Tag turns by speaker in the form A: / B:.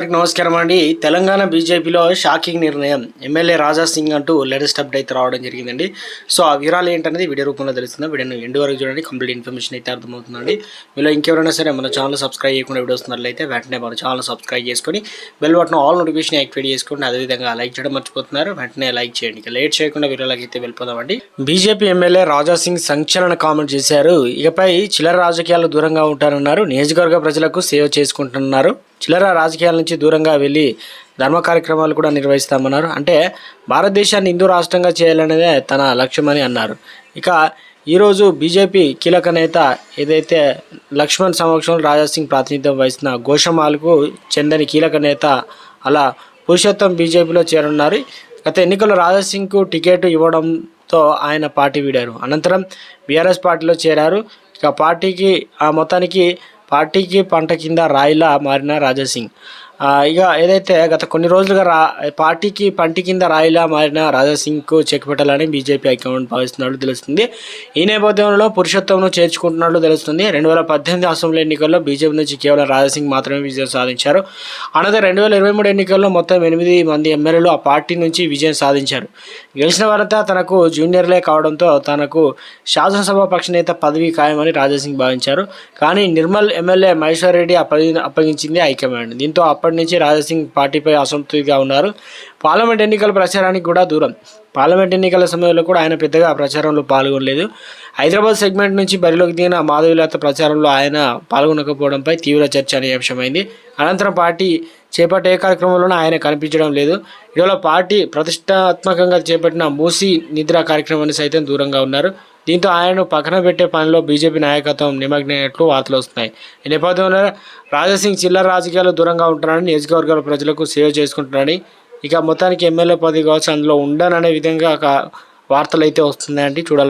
A: నమస్కారం అండి. తెలంగాణ బీజేపీలో షాకింగ్ నిర్ణయం. ఎమ్మెల్యే రాజా సింగ్ అంటూ లేటెస్ట్ అప్డేట్ రావడం జరిగిందండి. సో ఆ వివరాలు ఏంటనేది వీడియో రూపంలో తెలుస్తుంది. వీడియోని ఎండు వరకు చూడండి. కంప్లీట్ ఇన్ఫర్మేషన్ అయితే అర్థమవుతుందండి. మీలో ఇంకెవరైనా సరే మన ఛానల్ సబ్స్క్రైబ్ చేయకుండా వీడియో వస్తున్నట్లయితే వెంటనే మన ఛానల్ సబ్స్క్రైబ్ చేసుకొని bell button all notification activate చేసుకోండి. అదేవిధంగా లైక్ చేయడం మర్చిపోతున్నారు. వెంటనే లైక్ చేయండి. ఇక లేట్ చేయకుండా వీడియోలోకి అయితే వెళ్ళిపోదామండి. బీజేపీ ఎమ్మెల్యే రాజా సింగ్ సంచలన కామెంట్ చేశారు. ఇకపై చిల్లర రాజకీయాలు దూరంగా ఉంటారన్నారు. నియోజకవర్గ ప్రజలకు సేవ చేసుకుంటున్నారు. చిల్లర రాజకీయాల నుంచి దూరంగా వెళ్ళి ధర్మ కార్యక్రమాలు కూడా నిర్వహిస్తామన్నారు. అంటే భారతదేశాన్ని హిందూ రాష్ట్రంగా చేయాలనేదే తన లక్ష్యమని అన్నారు. ఇక ఈరోజు బీజేపీ కీలక నేత ఏదైతే లక్ష్మణ్ సమక్షంలో రాజాసింగ్ ప్రాతినిధ్యం వహిస్తున్న ఘోషమాలకు చెందని కీలక నేత అలా పురుషోత్తం బీజేపీలో చేరున్నారు గత ఎన్నికల్లో రాజాసింగ్కు టికెట్ ఇవ్వడంతో ఆయన పార్టీ వీడారు. అనంతరం బీఆర్ఎస్ పార్టీలో చేరారు. ఇక పార్టీకి ఆ మొత్తానికి పార్టీకి పంట కింద రాయిలా మారిన రాజాసింగ్. ఇక ఏదైతే గత కొన్ని రోజులుగా రా పార్టీకి పంటి కింద రాయిలా మారిన రాజాసింగ్కు చెక్ పెట్టాలని బీజేపీ హైకమాండ్ భావిస్తున్నట్లు తెలుస్తుంది. ఈ నేపథ్యంలో పురుషోత్తంను చేర్చుకుంటున్నట్లు తెలుస్తుంది. రెండు వేల పద్దెనిమిది అసెంబ్లీ ఎన్నికల్లో బీజేపీ నుంచి కేవలం రాజాసింగ్ మాత్రమే విజయం సాధించారు. అనంతరం రెండు వేల ఇరవై మూడు ఎన్నికల్లో మొత్తం ఎనిమిది మంది ఎమ్మెల్యేలు ఆ పార్టీ నుంచి విజయం సాధించారు. గెలిచిన వారంతా తనకు జూనియర్లే కావడంతో తనకు శాసనసభ పక్ష నేత పదవి ఖాయమని రాజాసింగ్ భావించారు. కానీ నిర్మల్ ఎమ్మెల్యే మహేశ్వర్ రెడ్డి ఆ పదవిని అప్పగించింది హైకమాండ్. దీంతో అప్పటి నుంచి రాజాసింగ్ పార్టీపై అసంతృప్తిగా ఉన్నారు. పార్లమెంట్ ఎన్నికల ప్రచారానికి కూడా దూరం. పార్లమెంట్ ఎన్నికల సమయంలో కూడా ఆయన పెద్దగా ప్రచారంలో పాల్గొనలేదు. హైదరాబాద్ సెగ్మెంట్ నుంచి బరిలోకి దిగిన మాధవిలత ప్రచారంలో ఆయన పాల్గొనకపోవడంపై తీవ్ర చర్చ అంశమైంది అనంతరం పార్టీ చేపట్టే కార్యక్రమంలోనూ ఆయన కనిపించడం లేదు. ఇటీవల పార్టీ ప్రతిష్టాత్మకంగా చేపట్టిన మూసీ నిద్ర కార్యక్రమాన్ని సైతం దూరంగా ఉన్నారు. దీంతో ఆయనను పక్కన పెట్టే పనిలో బీజేపీ నాయకత్వం నిమగ్నైనట్లు వార్తలు వస్తున్నాయి. ఈ నేపథ్యంలో రాజాసింగ్ చిల్లర రాజకీయాలు దూరంగా ఉంటున్నాడని నియోజకవర్గాల ప్రజలకు సేవ చేసుకుంటున్నాడని ఇక మొత్తానికి ఎమ్మెల్యే పదవి కావచ్చు అందులో ఉండననే విధంగా ఒక వార్తలు అయితే వస్తున్నాయండి. చూడాలి.